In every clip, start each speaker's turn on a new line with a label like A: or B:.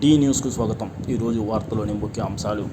A: D న్యూస్కు స్వాగతం. ఈరోజు వార్తలోని ముఖ్య అంశాలు.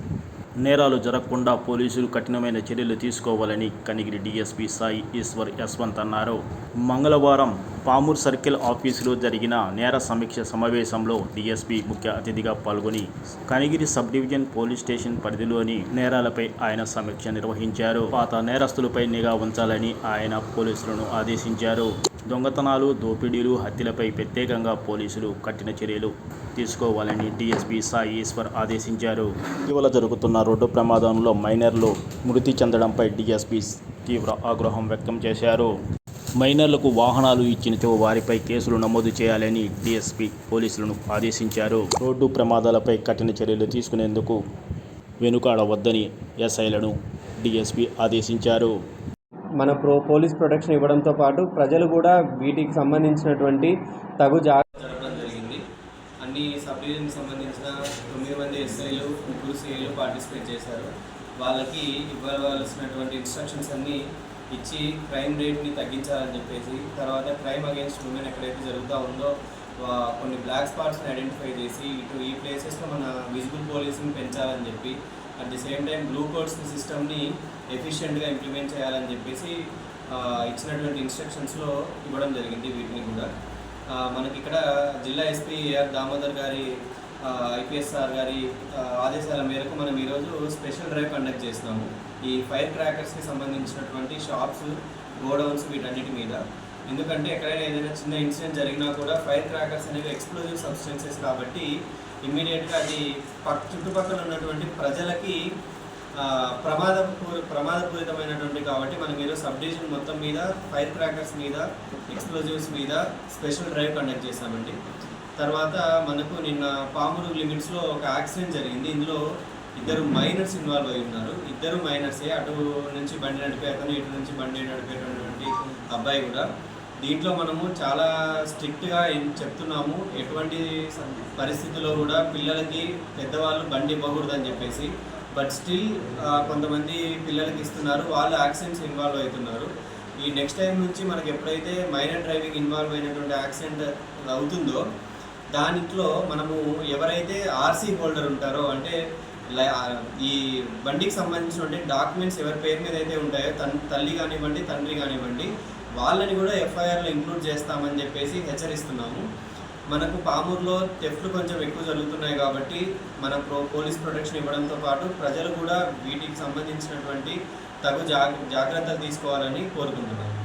A: నేరాలు జరగకుండా పోలీసులు కఠినమైన చర్యలు తీసుకోవాలని కనిగిరి డీఎస్పీ సాయి ఈశ్వర్ యశ్వంత్ అన్నారు. మంగళవారం పామూర్ సర్కిల్ ఆఫీసులో జరిగిన నేర సమీక్ష సమావేశంలో డీఎస్పీ ముఖ్య అతిథిగా పాల్గొని Kanigiri sub division police station పరిధిలోని నేరాలపై ఆయన సమీక్ష నిర్వహించారు. పాత నేరస్తులపై నిఘా ఉంచాలని ఆయన పోలీసులను ఆదేశించారు. దొంగతనాలు దోపిడీలు హత్యలపై ప్రత్యేకంగా పోలీసులు కఠిన చర్యలు తీసుకోవాలని డీఎస్పీ సాయి ఈశ్వర్ ఆదేశించారు. ఇటీవల జరుగుతున్న రోడ్డు ప్రమాదంలో మైనర్లు మృతి చెందడంపై డీఎస్పీ తీవ్ర ఆగ్రహం వ్యక్తం చేశారు. మైనర్లకు వాహనాలు ఇచ్చినచో వారిపై కేసులు నమోదు చేయాలని డీఎస్పీ పోలీసులను ఆదేశించారు. రోడ్డు ప్రమాదాలపై కఠిన చర్యలు తీసుకునేందుకు వెనుకాడవద్దని ఎస్ఐలను డీఎస్పీ ఆదేశించారు.
B: మన ప్రో పోలీస్ ప్రొటెక్షన్ ఇవ్వడంతో పాటు ప్రజలు కూడా వీటికి సంబంధించినటువంటి తగు జా
C: జరగడం జరిగింది. అన్ని సబ్ డివిజన్కి సంబంధించిన తొమ్మిది మంది ఎస్ఐలు ముగ్గురు సిఐలు పార్టిసిపేట్ చేశారు. వాళ్ళకి ఇవ్వవలసినటువంటి ఇన్స్ట్రక్షన్స్ అన్నీ ఇచ్చి క్రైమ్ రేట్ని తగ్గించాలని చెప్పేసి తర్వాత క్రైమ్ అగేన్స్ట్ ఉమెన్ ఎక్కడైతే జరుగుతూ ఉందో కొన్ని బ్లాక్ స్పాట్స్ని ఐడెంటిఫై చేసి ఇటు ఈ ప్లేసెస్లో మన విజిబుల్ పోలీసుని పెంచాలని చెప్పి at the same time blue codes సిస్టమ్ని ఎఫిషియెంట్గా ఇంప్లిమెంట్ చేయాలని చెప్పేసి ఇచ్చినటువంటి ఇన్స్ట్రక్షన్స్లో ఇవ్వడం జరిగింది వీటిని కూడా. మనకి ఇక్కడ జిల్లా ఎస్పీ ఏఆర్ దామోదర్ గారి ఐపీఎస్ సార్ గారి ఆదేశాల మేరకు మనం ఈరోజు స్పెషల్ డ్రైవ్ కండక్ట్ చేస్తున్నాము. ఈ ఫైర్ క్రాకర్స్కి సంబంధించినటువంటి షాప్స్ గోడౌన్స్ వీటన్నిటి మీద. ఎందుకంటే ఎక్కడైనా ఏదైనా చిన్న ఇన్సిడెంట్ జరిగినా కూడా ఫైర్ క్రాకర్స్ అనేవి ఎక్స్ప్లోజివ్ సబ్స్టెన్సెస్ కాబట్టి ఇమ్మీడియట్గా అది పక్ చుట్టుపక్కల ఉన్నటువంటి ప్రజలకి ప్రమాద ప్రమాదపూరితమైనటువంటి కాబట్టి మనం ఈరోజు సబ్ డివిజన్ మొత్తం మీద ఫైర్ క్రాకర్స్ మీద ఎక్స్ప్లోజివ్స్ మీద స్పెషల్ డ్రైవ్ కండక్ట్ చేశామండి. తర్వాత మనకు నిన్న పామురు లిమిట్స్లో ఒక యాక్సిడెంట్ జరిగింది. ఇందులో ఇద్దరు మైనర్స్ ఇన్వాల్వ్ అయి ఉన్నారు. ఇద్దరు మైనర్సే అటు నుంచి బండి నడిపే అతను ఇటు నుంచి బండి నడిపేటటువంటి అబ్బాయి కూడా. దీంట్లో మనము చాలా స్ట్రిక్ట్గా చెప్తున్నాము ఎటువంటి పరిస్థితుల్లో కూడా పిల్లలకి పెద్దవాళ్ళు బండి ఇవ్వకూడదని చెప్పేసి బట్ స్టిల్ కొంతమంది పిల్లలకి ఇస్తున్నారు. వాళ్ళు యాక్సిడెంట్స్ ఇన్వాల్వ్ అవుతున్నారు. ఈ నెక్స్ట్ టైం నుంచి మనకి ఎప్పుడైతే మైనర్ డ్రైవింగ్ ఇన్వాల్వ్ అయినటువంటి యాక్సిడెంట్ అవుతుందో దానిలో మనము ఎవరైతే ఆర్సీ హోల్డర్ ఉంటారో అంటే లై- ఈ బండికి సంబంధించినటువంటి డాక్యుమెంట్స్ ఎవరి పేరు మీద అయితే ఉంటాయో తన్ తల్లి కానివ్వండి తండ్రి కానివ్వండి వాళ్ళని కూడా ఎఫ్ఐఆర్లో ఇంక్లూడ్ చేస్తామని చెప్పేసి హెచ్చరిస్తున్నాము. మనకు పామూరులో థెఫ్ట్లు కొంచెం ఎక్కువ జరుగుతున్నాయి కాబట్టి మన ప్రో పోలీస్ ప్రొటెక్షన్ ఇవ్వడంతో పాటు ప్రజలు కూడా వీటికి సంబంధించినటువంటి తగు జా జాగ్రత్తలు తీసుకోవాలని కోరుకుంటున్నాను